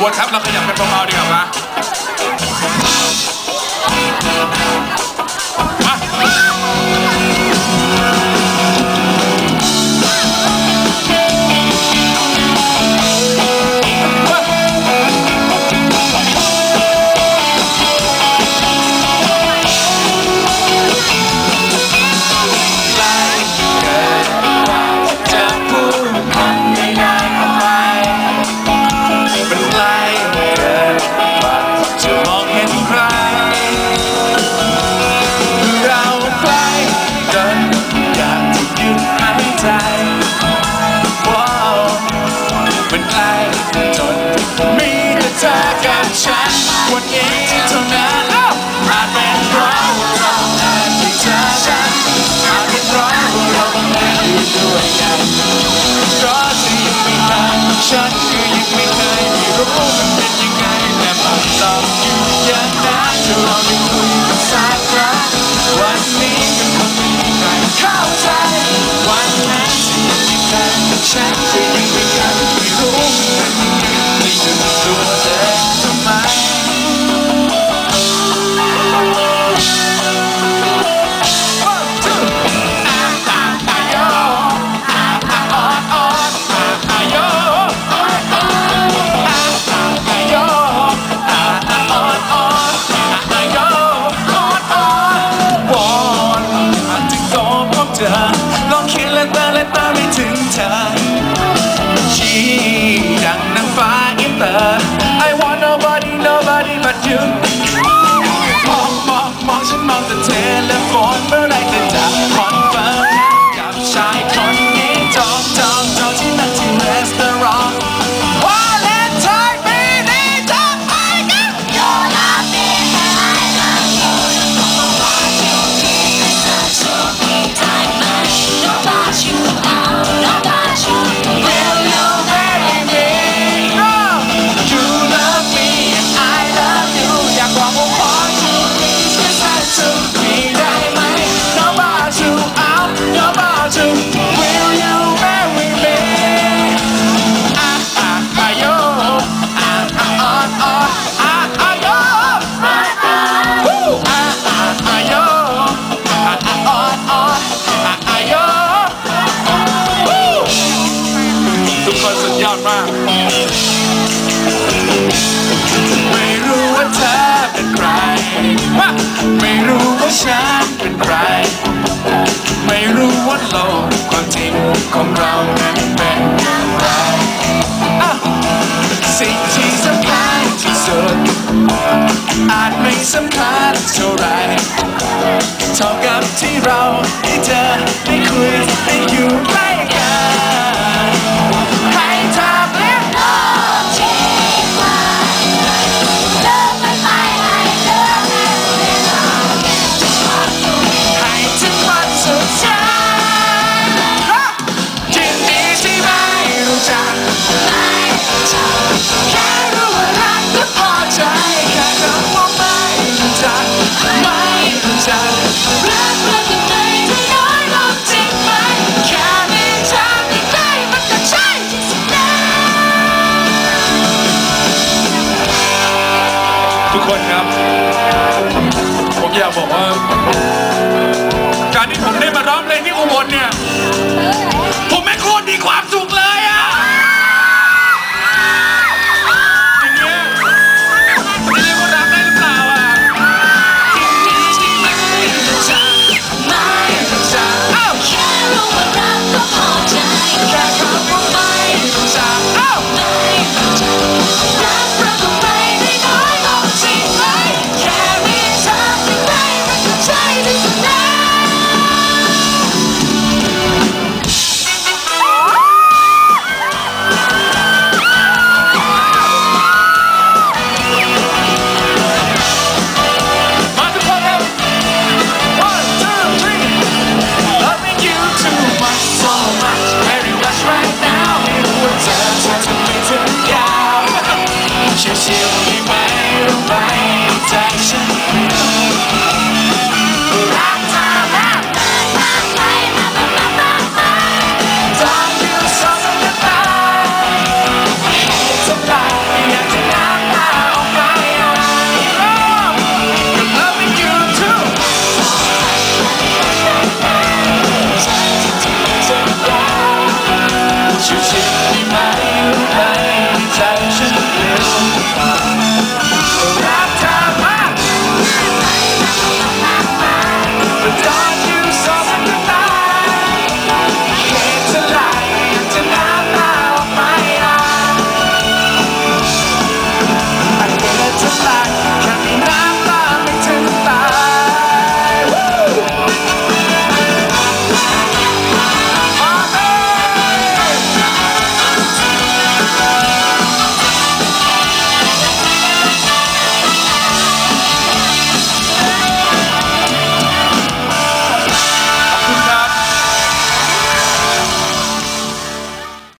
วัวแทบเราขยับป็นเบาๆดีกว่า เธอกับฉันวันนี้เท่านั้น ธอลองคิดและตาและตาไม่ถึงเธอชีดังนางฟ้าอินเตอร์ I want nobody nobody but you มองมองมองฉันมองแต่เธอและฝนเมื่อไรแต่จะ วนโลกความจริงของเรานั้น กคนครับ ผมอยากบอกว่า การที่ผมได้มาร้องเพลงที่อุบลเนี่ย ผมไม่โคตรมีความสุขเลย